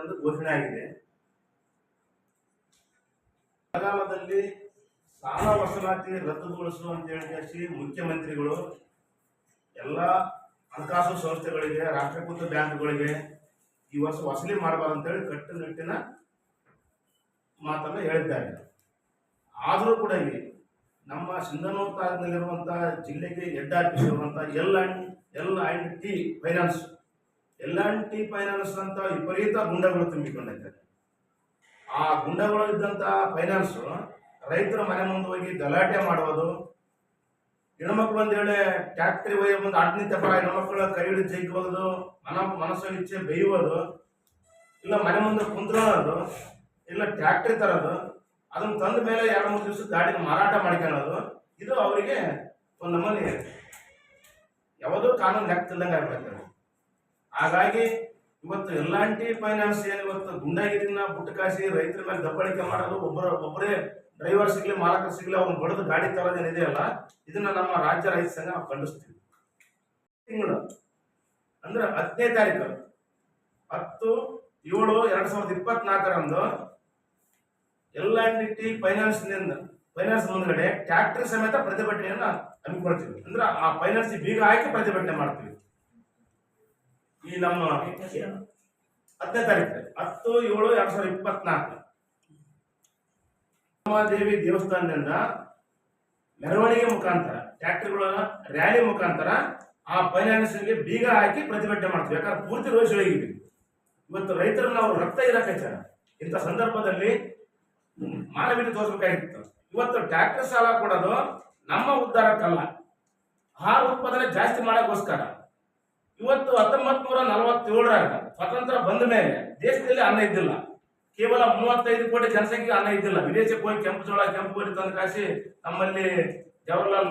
ಎಂದು ಘೋಷಣೆ ಆಗಿದೆ. ಬರಗಾಲದಲ್ಲಿ ಸಾಲ ವಸೂಲಾತಿ ರದ್ದುಗೊಳಿಸು ಅಂತ ಹೇಳಿ ಮುಖ್ಯಮಂತ್ರಿಗಳು, ಎಲ್ಲ ಹಣಕಾಸು ಸಂಸ್ಥೆಗಳಿಗೆ, ರಾಷ್ಟ್ರೀಕೃತ ಬ್ಯಾಂಕ್ಗಳಿಗೆ ಈ ವರ್ಷ ವಸೂಲಿ ಮಾಡಬಾರ್ದು ಅಂತೇಳಿ ಕಟ್ಟುನಿಟ್ಟಿನ ಮಾತನ್ನು ಹೇಳಿದ್ದಾರೆ. ಆದರೂ ಕೂಡ ಇಲ್ಲಿ ನಮ್ಮ ಸಿಂಧನೂರು ತಾಲೂಕಿನಲ್ಲಿರುವಂಥ ಜಿಲ್ಲೆಗೆ head L and L and T finance L and T finance ಅಂತ ವಿಪರೀತ ಗುಂಡಗಳು ತುಂಬಿಕೊಂಡಿದ್ದಾರೆ ಆ ಗುಂಡಗಳು ಇದ್ದಂತ ಫೈನಾನ್ಸ್ ರೈತರ ಮನೆ ಮುಂದೆ ಹೋಗಿ ಗಲಾಟೆ ಮಾಡುವುದು. ಹೆಣ್ಮಕ್ಳು ಅಂತ ಹೇಳಿ ಟ್ಯಾಕ್ಟ್ರಿ ಒಯ್ಯ ಮುಂದೆ ಅಡ್ನಿತ್ಯ ಪರ ಹೆಣ್ಮಕ್ಳ ಕೈ ಹಿಡಿದು ಜೈಕೋದು ಮನ ಮನಸ್ಸು ಇಚ್ಛೆ ಬೇಯುವುದು, ಇಲ್ಲ ಮನೆ ಮುಂದೆ ಕುಂದ್ರೋದು ಇಲ್ಲ ಟ್ಯಾಕ್ಟ್ರಿ ತರೋದು, ಅದನ್ನ ತಂದ ಮೇಲೆ ಎರಡು ಮೂರು ದಿವಸ ಗಾಡಿನ ಮಾರಾಟ ಮಾಡ್ಕೊಳ್ಳೋದು, ಇದು ಅವರಿಗೆ ಒಂದು ನಮ್ಮಲ್ಲಿ ಯಾವುದೋ ಕಾನೂನು ಲೆಕ್ಕದಂಗೆ ಆಗ್ಬಿಡುತ್ತೆ. ಹಾಗಾಗಿ ಇವತ್ತು ಎಲ್ಲಾಂಟಿ ಫೈನಾನ್ಸ್ ಏನು ಇವತ್ತು ಗುಂಡಾಗಿರಿನ ಬುಟ್ಟಕಾಸಿ ರೈತರ ಮೇಲೆ ದಬ್ಬಳಿಕೆ ಮಾಡೋದು ಒಬ್ಬರ ಒಬ್ಬರೇ ಡ್ರೈವರ್ ಸಿಗ್ಲಿ, ಮಾಲಕರು ಸಿಗ್ಲಿ, ಅವ್ನು ಬಡದು ಗಾಡಿ ತರೋದೇನಿದೆಯಲ್ಲ ಇದನ್ನ ನಮ್ಮ ರಾಜ್ಯ ರೈತ ಸಂಘ ನಾವು ಖಂಡಿಸ್ತೀವಿ. ತಿಂಗಳು. ಅಂದ್ರೆ ಹತ್ತನೇ ತಾರೀಕು. ಹತ್ತು, ಏಳು, ಎರಡ್ ಸಾವಿರದ ಇಪ್ಪತ್ನಾಲ್ಕರಂದು ಎಲ್ ಟಿ ಫೈನಾನ್ಸ್ ಫೈನಾನ್ಸ್ ಮುಂದ್ಗಡೆ ಟ್ಯಾಕ್ಟರ್ ಸಮೇತ ಪ್ರತಿಭಟನೆಯನ್ನ ಹಮ್ಮಿಕೊಳ್ತೀವಿ. ಅಂದ್ರೆ ಆ ಫೈನಾನ್ಸ್ ಬೀಗ ಹಾಕಿ ಪ್ರತಿಭಟನೆ ಮಾಡ್ತೀವಿ. ಈ ನಮ್ಮ ಹತ್ತನೇ ತಾರೀಕು, ಹತ್ತು ಏಳು ಎರಡ್ ಸಾವಿರದ ಇಪ್ಪತ್ನಾಲ್ಕು. ದೇವಿ ದೇವಸ್ಥಾನದಿಂದ ಮೆರವಣಿಗೆ ಮುಖಾಂತರ ಟ್ರ್ಯಾಕ್ಟರ್ಗಳ ರ್ಯಾಲಿ ಮುಖಾಂತರ ಆ ಫೈನಾನ್ಸ್ ಬೀಗ ಹಾಕಿ ಪ್ರತಿಭಟನೆ ಮಾಡ್ತೀವಿ. ಯಾಕಂದ್ರೆ ಪೂರ್ತಿ ರೋಷ ಇವತ್ತು ರೈತರು ನಾವು ರಕ್ತ ಇರಕಚ್ಚಾರ ಇಂಥ ಸಂದರ್ಭದಲ್ಲಿ ಮಾನವೀಯತೆ ತೋರಿಸಬೇಕಾಗಿತ್ತು. ಇವತ್ತು ಟ್ರ್ಯಾಕ್ಟರ್ ಸಾಲ ಕೊಡೋದು ನಮ್ಮ ಉದ್ಧಾರಕ್ಕಲ್ಲ. ಹಾಲು ಉತ್ಪಾದನೆ ಜಾಸ್ತಿ ಮಾಡೋಕ್ಕೋಸ್ಕರ. ಇವತ್ತು ಹತ್ತೊಂಬತ್ ನೂರ ನಲವತ್ತೇಳರಾಗ ಸ್ವಾತಂತ್ರ್ಯ ಬಂದ ಮೇಲೆ ದೇಶದಲ್ಲಿ ಅನ್ನ ಇದ್ದಿಲ್ಲ. ಕೇವಲ ಮೂವತ್ತೈದು ಕೋಟಿ ಜನಸಂಖ್ಯೆ ಅನ್ನ ಇದ್ದಿಲ್ಲ. ವಿದೇಶಕ್ಕೆ ಹೋಗಿ ಕೆಂಪು ಜೋಳ, ಕೆಂಪು ಕೋಟಿ ತಂದು ಕಾಸಿ ನಮ್ಮಲ್ಲಿ ಜವಾಹರ್ಲಾಲ್